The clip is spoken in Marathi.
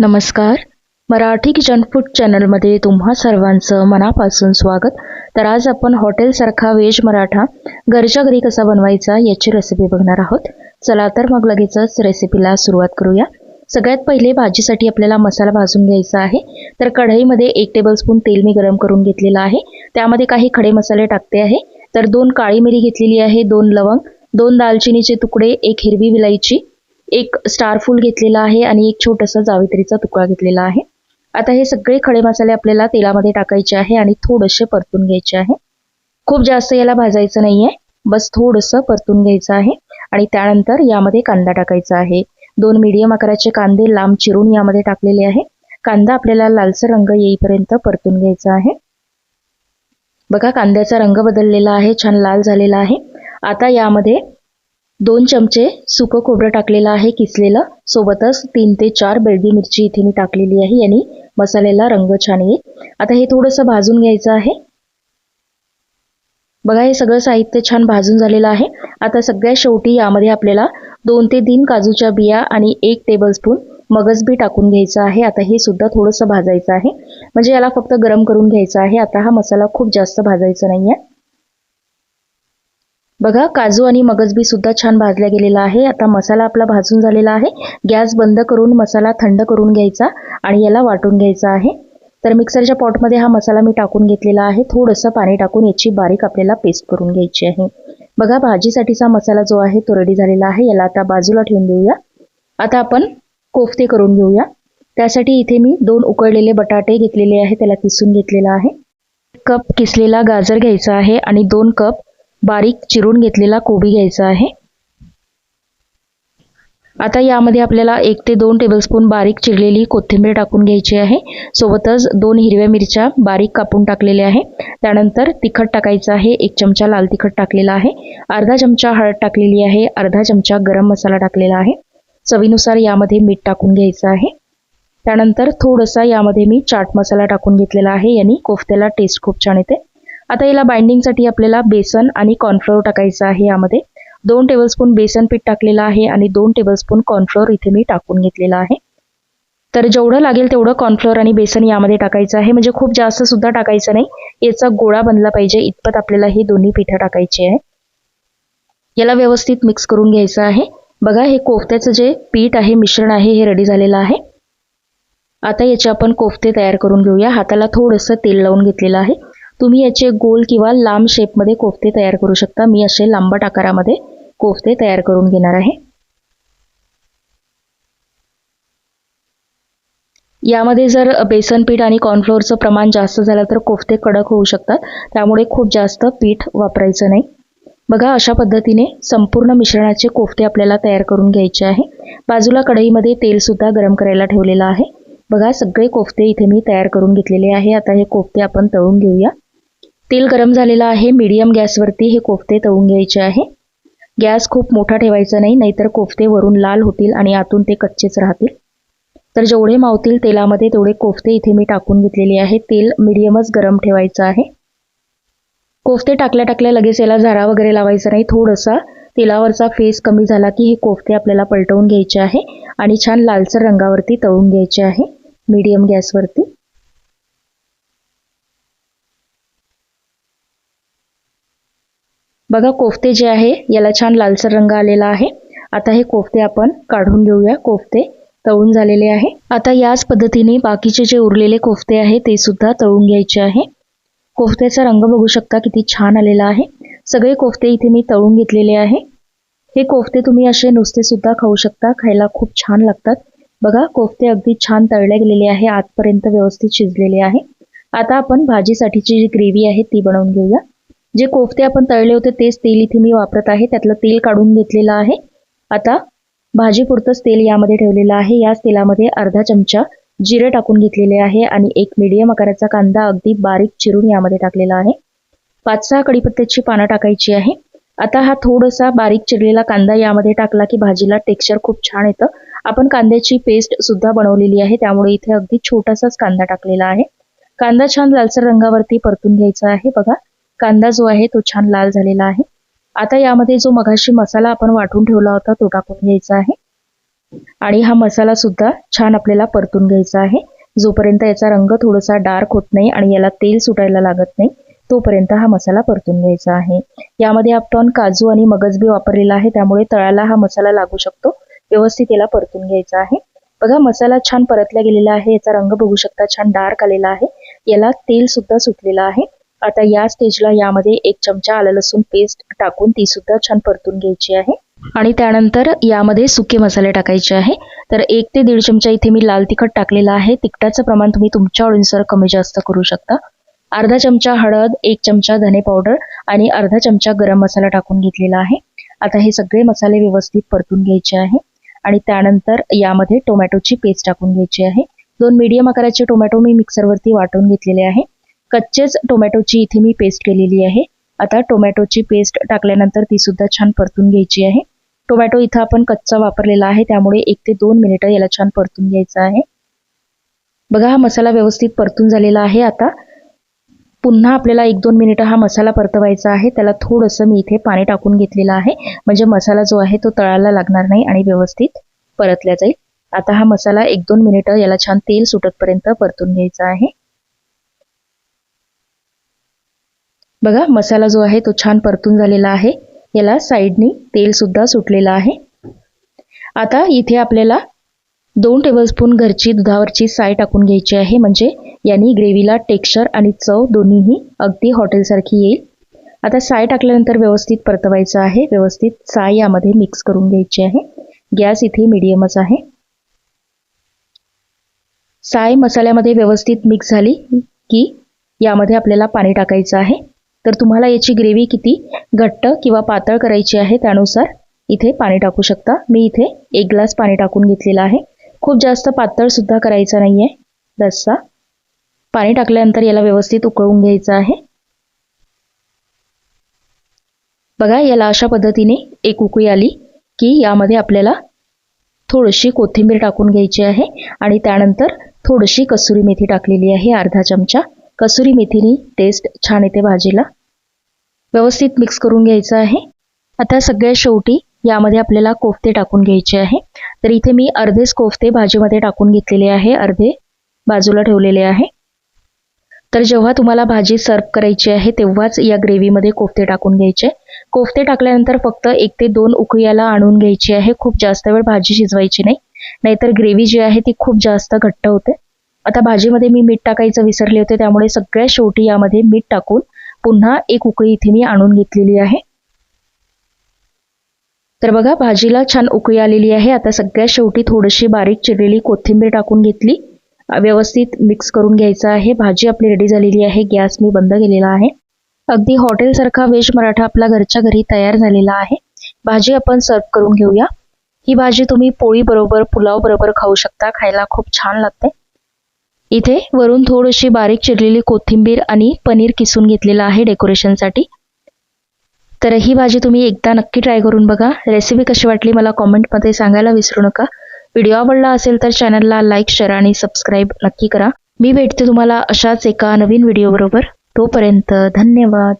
नमस्कार. मराठी किचन फूड चॅनलमध्ये तुम्हा सर्वांचं मनापासून स्वागत. तर आज आपण हॉटेलसारखा व्हेज मराठा घरच्या घरी कसा बनवायचा याची रेसिपी बघणार आहोत. चला तर मग लगेचच रेसिपीला सुरुवात करूया. सगळ्यात पहिले भाजीसाठी आपल्याला मसाला भाजून घ्यायचा आहे. तर कढईमध्ये एक टेबलस्पून तेल मी गरम करून घेतलेलं आहे. त्यामध्ये काही खडे मसाले टाकते आहे. तर दोन काळी मिरी घेतलेली आहे दोन लवंग दोन दालचिनीचे तुकडे एक हिरवी विलायची एक स्टार फूल घेतलेला आहे आणि एक छोटासा जावित्रीचा तुकडा घेतलेला आहे. आता हे सगळे खडे मसाले आपल्याला तेलामध्ये टाकायचे आहे आणि थोडेसे परतून घ्यायचे आहे. खूप जास्त याला भाजायचं नाहीये. बस थोडंसं परतून घ्यायचं आहे आणि त्यानंतर यामध्ये कांदा टाकायचा आहे. दोन मीडियम आकाराचे कांदे लांब चिरून यामध्ये टाकलेले आहे. कांदा आपल्याला लालसर रंग येईपर्यंत परतून घ्यायचा आहे. बघा कांद्याचा रंग बदललेला आहे छान लाल झालेला आहे. आता यामध्ये दोन चमचे सुकं खोबरं टाकलेलं आहे किसलेलं. सोबतच तीन ते चार बेळगी मिरची इथे मी टाकलेली आहे यांनी मसाल्याला रंग छान येईल आता हे थोडंसं भाजून घ्यायचं आहे. बघा हे सगळं साहित्य छान भाजून झालेलं आहे. आता सगळ्या शेवटी यामध्ये आपल्याला दोन ते तीन काजूच्या बिया आणि एक टेबलस्पून मगज बी टाकून घ्यायचं आहे. आता हे सुद्धा थोडंसं भाजायचं आहे. म्हणजे याला फक्त गरम करून घ्यायचं आहे. आता हा मसाला खूप जास्त भाजायचा नाही आहे बघा काजू आणि मगजबी सुद्धा छान भाजल्या गेलेला आहे. आता मसाला आपला भाजून झालेला आहे. गॅस बंद करून मसाला थंड करून घ्यायचा आणि याला वाटून घ्यायचा आहे. तर मिक्सरच्या पॉटमध्ये हा मसाला मी टाकून घेतलेला आहे. थोडंसं पाणी टाकून याची बारीक आपल्याला पेस्ट करून घ्यायची आहे. बघा भाजीसाठीचा मसाला जो आहे तो रेडी झालेला आहे. याला आता बाजूला ठेवून देऊया. आता आपण कोफ्ते करून घेऊया. त्यासाठी इथे मी दोन उकळलेले बटाटे घेतलेले आहे त्याला किसून घेतलेला आहे. कप किसलेला गाजर घ्यायचा आहे आणि दोन कप बारीक चिरून घेतलेला कोबी घ्यायचा आहे. आता यामध्ये आपल्याला एक ते दोन टेबलस्पून बारीक चिरलेली कोथिंबीर टाकून घ्यायची आहे. सोबतच दोन हिरव्या मिरच्या बारीक कापून टाकलेल्या आहे. त्यानंतर तिखट टाकायचं आहे. एक चमचा लाल तिखट टाकलेला आहे. अर्धा चमचा हळद टाकलेली आहे. अर्धा चमचा गरम मसाला टाकलेला आहे. चवीनुसार यामध्ये मीठ टाकून घ्यायचं आहे. त्यानंतर थोडंसं यामध्ये मी चाट मसाला टाकून घेतलेला आहे. यांनी कोफ्त्याला टेस्ट खूप छान येते. आता याला बाइंडिंगसाठी आपल्याला बेसन आणि कॉर्नफ्लोअर टाकायचं आहे यामध्ये. दोन टेबलस्पून बेसन पीठ टाकलेलं आहे आणि दोन टेबलस्पून कॉर्नफ्लोअर इथे मी टाकून घेतलेलं आहे. तर जेवढं लागेल तेवढं कॉर्नफ्लोअर आणि बेसन यामध्ये टाकायचं आहे. म्हणजे खूप जास्त सुद्धा टाकायचं नाही. याचा गोळा बनला पाहिजे. इतपत आपल्याला ही दोन्ही पिठं टाकायची आहे. याला व्यवस्थित मिक्स करून घ्यायचं आहे. बघा हे कोफ्त्याचं जे पीठ आहे मिश्रण आहे हे रेडी झालेलं आहे. आता याचे आपण कोफ्ते तयार करून घेऊया. हाताला थोडंसं तेल लावून घेतलेलं आहे. तुम्ही याचे गोल किंवा लांब शेपमध्ये कोफ्ते तयार करू शकता. मी असे लांबट आकारामध्ये कोफ्ते तयार करून घेणार आहे. यामध्ये जर बेसन पीठ आणि कॉर्नफ्लोअरचं प्रमाण जास्त झालं तर कोफ्ते कडक होऊ शकतात. त्यामुळे खूप जास्त पीठ वापरायचं नाही. बघा अशा पद्धतीने संपूर्ण मिश्रणाचे कोफ्ते आपल्याला तयार करून घ्यायचे आहे. बाजूला कढईमध्ये तेलसुद्धा गरम करायला ठेवलेलं आहे. बघा सगळे कोफ्ते इथे मी तयार करून घेतलेले आहे. आता हे कोफ्ते आपण तळून घेऊया. तेल गरम झालेलं आहे मीडियम गॅसवरती हे कोफ्ते तळून घ्यायचे आहे. गॅस खूप मोठा ठेवायचा नाही नाहीतर कोफ्ते वरून लाल होतील आणि आतून ते कच्चेच राहतील. तर जेवढे मावतील तेलामध्ये तेवढे कोफ्ते इथे मी टाकून घेतलेले आहे. तेल मिडियमच गरम ठेवायचं आहे. कोफते टाकल्या टाकल्या लगेच याला झारा वगैरे लावायचा नाही. थोडासा तेलावरचा फेस कमी झाला की हे कोफते आपल्याला पलटवून घ्यायचे आहे आणि छान लालसर रंगावरती तळून घ्यायचे आहे. मीडियम गॅसवरती बघा कोफ्ते जे आहे याला छान लालसर रंग आलेला आहे. आता हे कोफ्ते आपण काढून घेऊया. कोफ्ते तळून झालेले आहे. आता याच पद्धतीने बाकीचे जे उरलेले कोफ्ते आहे ते सुद्धा तळून घ्यायचे आहे. कोफ्त्याचा रंग बघू शकता किती छान आलेला आहे. सगळे कोफ्ते इथे मी तळून घेतलेले आहे. हे कोफ्ते तुम्ही असे नुसते सुद्धा खाऊ शकता. खायला खूप छान लागतात. बघा कोफ्ते अगदी छान तळले गेलेले आहे. आतपर्यंत व्यवस्थित शिजलेले आहे. आता आपण भाजीसाठीची जी ग्रेव्ही आहे ती बनवून घेऊया. जे कोफ्ते आपण तळले होते तेच तेल इथे मी वापरत आहे. त्यातलं तेल काढून घेतलेलं आहे. आता भाजीपुरतंच तेल यामध्ये ठेवलेलं आहे. याच तेलामध्ये अर्धा चमचा जिरे टाकून घेतलेले आहे आणि एक मीडियम आकाराचा कांदा अगदी बारीक चिरून यामध्ये टाकलेला आहे. पाच सहा कडीपत्त्याची पानं टाकायची आहे. आता हा थोडासा बारीक चिरलेला कांदा यामध्ये टाकला की भाजीला टेक्स्चर खूप छान येतं. आपण कांद्याची पेस्ट सुद्धा बनवलेली आहे. त्यामुळे इथे अगदी छोटासाच कांदा टाकलेला आहे. कांदा छान लालसर रंगावरती परतून घ्यायचा आहे. बघा कांदा जो आहे तो छान लाल झालेला आहे. आता यामध्ये जो मघाशी मसाला आपण वाटून ठेवला होता तो टाकून घ्यायचा आहे. आणि हा मसाला सुद्धा छान आपल्याला परतून घ्यायचा आहे. जोपर्यंत याचा रंग थोडासा डार्क होत नाही आणि याला तेल सुटायला लागत नाही तोपर्यंत हा मसाला परतून घ्यायचा आहे. यामध्ये आपण काजू आणि मगज बी वापरलेला आहे त्यामुळे तळाला हा मसाला लागू शकतो. व्यवस्थित याला परतून घ्यायचा आहे. बघा मसाला छान परतला गेलेला आहे. याचा रंग बघू शकता छान डार्क आलेला आहे. याला तेल सुद्धा सुटलेलं आहे. आता या स्टेजला यामध्ये एक चमचा आलं लसूण पेस्ट टाकून ती सुद्धा छान परतून घ्यायची आहे. आणि त्यानंतर यामध्ये सुके मसाले टाकायचे आहे. तर एक ते दीड चमचा इथे मी लाल तिखट टाकलेला आहे. तिखटाचं प्रमाण तुम्ही तुमच्या आवडीनुसार कमी जास्त करू शकता. अर्धा चमचा हळद एक चमचा धने पावडर आणि अर्धा चमचा गरम मसाला टाकून घेतलेला आहे. आता हे सगळे मसाले व्यवस्थित परतून घ्यायचे आहे. आणि त्यानंतर यामध्ये टोमॅटोची पेस्ट टाकून घ्यायची आहे. दोन मीडियम आकाराचे टोमॅटो मी मिक्सरवरती वाटून घेतलेले आहे. कच्चेच टोमॅटोची इथे मी पेस्ट केलेली आहे. आता टोमॅटोची पेस्ट टाकल्यानंतर ती सुद्धा छान परतून घ्यायची आहे. टोमॅटो इथं आपण कच्चा वापरलेला आहे त्यामुळे एक ते दोन मिनिटं याला छान परतून घ्यायचं आहे. बघा हा मसाला व्यवस्थित परतून झालेला आहे आता. पुन्हा आपल्याला एक दोन मिनिटं हा मसाला परतवायचा आहे. त्याला थोडंसं मी इथे पाणी टाकून घेतलेलं आहे. म्हणजे मसाला जो आहे तो तळायला लागणार नाही आणि व्यवस्थित परतल्या जाईल. आता हा मसाला एक दोन मिनिटं याला छान तेल सुटतपर्यंत परतून घ्यायचा आहे. बघा मसाला जो आहे तो छान परतून झालेला आहे. याला साईडनी तेलसुद्धा सुटलेलं आहे. आता इथे आपल्याला दोन टेबलस्पून घरची दुधावरची साय टाकून घ्यायची आहे. म्हणजे यांनी ग्रेव्हीला टेक्स्चर आणि चव दोन्हीही अगदी हॉटेलसारखी येईल. आता साय टाकल्यानंतर व्यवस्थित परतवायचं आहे. व्यवस्थित साय यामध्ये मिक्स करून घ्यायची आहे. गॅस इथे मिडियमच आहे. साय मसाल्यामध्ये व्यवस्थित मिक्स झाली की यामध्ये आपल्याला पाणी टाकायचं आहे. तर तुम्हाला याची ग्रेव्ही किती घट्ट किंवा पातळ करायची आहे त्यानुसार इथे पाणी टाकू शकता. मी इथे एक ग्लास पाणी टाकून घेतलेलं आहे. खूप जास्त पातळसुद्धा करायचा नाही आहे रस्सा. पाणी टाकल्यानंतर याला व्यवस्थित उकळून घ्यायचं आहे. बघा याला अशा पद्धतीने एक उकळी आली की यामध्ये आपल्याला थोडीशी कोथिंबीर टाकून घ्यायची आहे आणि त्यानंतर थोडीशी कसुरी मेथी टाकलेली आहे अर्धा चमचा. कसुरी मेथीनी टेस्ट छान येते भाजीला. व्यवस्थित मिक्स करून घ्यायचं आहे. आता सगळ्या शेवटी यामध्ये आपल्याला कोफ्ते टाकून घ्यायचे आहे. तर इथे मी अर्धेच कोफ्ते भाजीमध्ये टाकून घेतलेले आहे. अर्धे बाजूला ठेवलेले आहे. तर जेव्हा तुम्हाला भाजी सर्व करायची आहे तेव्हाच या ग्रेव्हीमध्ये कोफ्ते टाकून घ्यायचे. कोफ्ते टाकल्यानंतर फक्त एक ते दोन उकळीला आणून घ्यायची आहे. खूप जास्त वेळ भाजी शिजवायची नाही. नाहीतर ग्रेव्ही जी आहे ती खूप जास्त घट्ट होते. आता भाजीमध्ये मी मीठ टाकायचं विसरले होते त्यामुळे सगळ्या शेवटी यामध्ये मीठ टाकून पुन्हा एक उकळी इथे मी आणून घेतलेली आहे. तर बघा भाजीला छान उकळी आलेली आहे. आता सगळ्या शेवटी थोडीशी बारीक चिरलेली कोथिंबीर टाकून घेतली. व्यवस्थित मिक्स करून घ्यायचं आहे. भाजी आपली रेडी झालेली आहे. गॅस मी बंद केलेला आहे. अगदी हॉटेलसारखा व्हेज मराठा आपला घरच्या घरी तयार झालेला आहे. भाजी आपण सर्व करून घेऊया. ही भाजी तुम्ही पोळी बरोबर पुलाव बरोबर खाऊ शकता. खायला खूप छान लागते. इथे वरून थोडीशी बारीक चिरलेली कोथिंबीर आणि पनीर किसून घेतलेलं आहे डेकोरेशनसाठी. तर ही भाजी तुम्ही एकदा नक्की ट्राय करून बघा. रेसिपी कशी वाटली मला कॉमेंटमध्ये सांगायला विसरू नका. व्हिडिओ आवडला असेल तर चॅनलला लाईक शेअर आणि सबस्क्राईब नक्की करा. मी भेटते तुम्हाला अशाच एका नवीन व्हिडिओबरोबर तोपर्यंत धन्यवाद.